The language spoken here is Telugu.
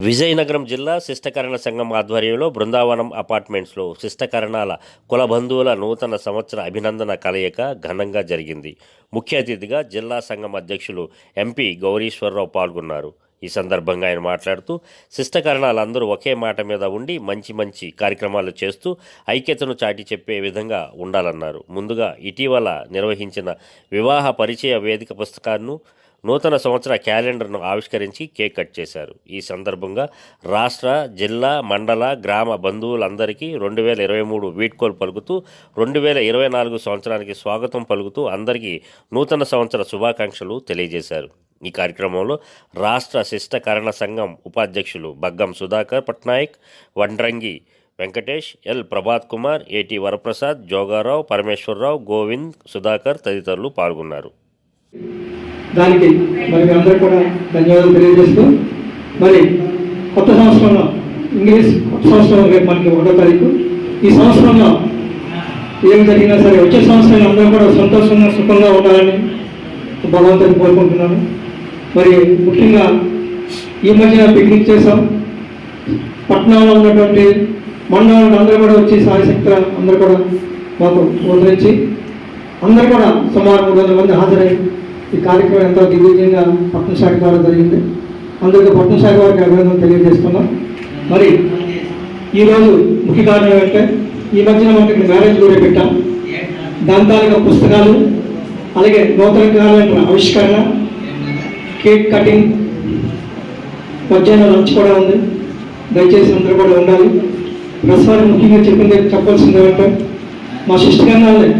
విజయనగరం జిల్లా శిష్టకరణ సంఘం ఆధ్వర్యంలో బృందావనం అపార్ట్మెంట్స్లో శిష్టకరణాల కులబంధువుల నూతన సంవత్సర అభినందన కలయిక ఘనంగా జరిగింది. ముఖ్య అతిథిగా జిల్లా సంఘం అధ్యక్షులు ఎంపీ గౌరీశ్వరరావు పాల్గొన్నారు. ఈ సందర్భంగా ఆయన మాట్లాడుతూ శిష్టకరణాలందరూ ఒకే మాట మీద ఉండి మంచి మంచి కార్యక్రమాలు చేస్తూ ఐక్యతను చాటి చెప్పే విధంగా ఉండాలన్నారు. ముందుగా ఇటీవల నిర్వహించిన వివాహ పరిచయ వేదిక పుస్తకాన్ని నూతన సంవత్సర క్యాలెండర్ను ఆవిష్కరించి కేక్ కట్ చేశారు. ఈ సందర్భంగా రాష్ట్ర జిల్లా మండల గ్రామ బంధువులందరికీ రెండు వేల ఇరవై మూడు వీడ్కోలు పలుకుతూ రెండు వేల ఇరవై నాలుగు సంవత్సరానికి స్వాగతం పలుకుతూ అందరికీ నూతన సంవత్సర శుభాకాంక్షలు తెలియజేశారు. ఈ కార్యక్రమంలో రాష్ట్ర శిష్టకరణ సంఘం ఉపాధ్యక్షులు బగ్గం సుధాకర్ పట్నాయక్ వండ్రంగి వెంకటేష్ ఎల్ ప్రభాత్ కుమార్ ఏటి వరప్రసాద్ జోగారావు పరమేశ్వరరావు గోవింద్ సుధాకర్ తదితరులు పాల్గొన్నారు. దానికి మరి మీ అందరూ కూడా ధన్యవాదాలు తెలియజేస్తూ మరి కొత్త సంవత్సరంలో ఇంగ్లీష్ కొత్త సంవత్సరం రేపు మనకి ఒకటో తారీఖు. ఈ సంవత్సరంలో ఏం జరిగినా సరే వచ్చే సంవత్సరం అందరూ కూడా సంతోషంగా సుఖంగా ఉండాలని భగవంతుని కోరుకుంటున్నాను. మరి ముఖ్యంగా ఈ మధ్య పిక్నిక్ చేసాం పట్టణంలో ఉన్నటువంటి మండలంలో అందరూ కూడా వచ్చి సాయశక్తుల అందరూ కూడా మాకు ఉదరించి అందరూ కూడా సుమారు మూడు వందల మంది హాజరై ఈ కార్యక్రమం ఎంతో దిగ్విజయంగా పట్టణ శాఖ ద్వారా జరిగింది. అందరికీ పట్టణ శాఖ వారికి అభినందనలు తెలియజేస్తున్నాం. మరి ఈరోజు ముఖ్య కారణం ఏంటంటే ఈ మధ్యన మనకి ఇక్కడ మ్యారేజ్ కూడా పెట్టాం. దంతాలుగా పుస్తకాలు అలాగే నూతన క్యాలెండర్ ఆవిష్కరణ కేక్ కటింగ్ మధ్యాహ్నం లంచ్ కూడా ఉంది. దయచేసి అందరూ కూడా ఉండాలి. ప్రసారం ముఖ్యంగా చెప్పింది చెప్పాల్సింది ఏంటంటే మా శిష్టకరణాలని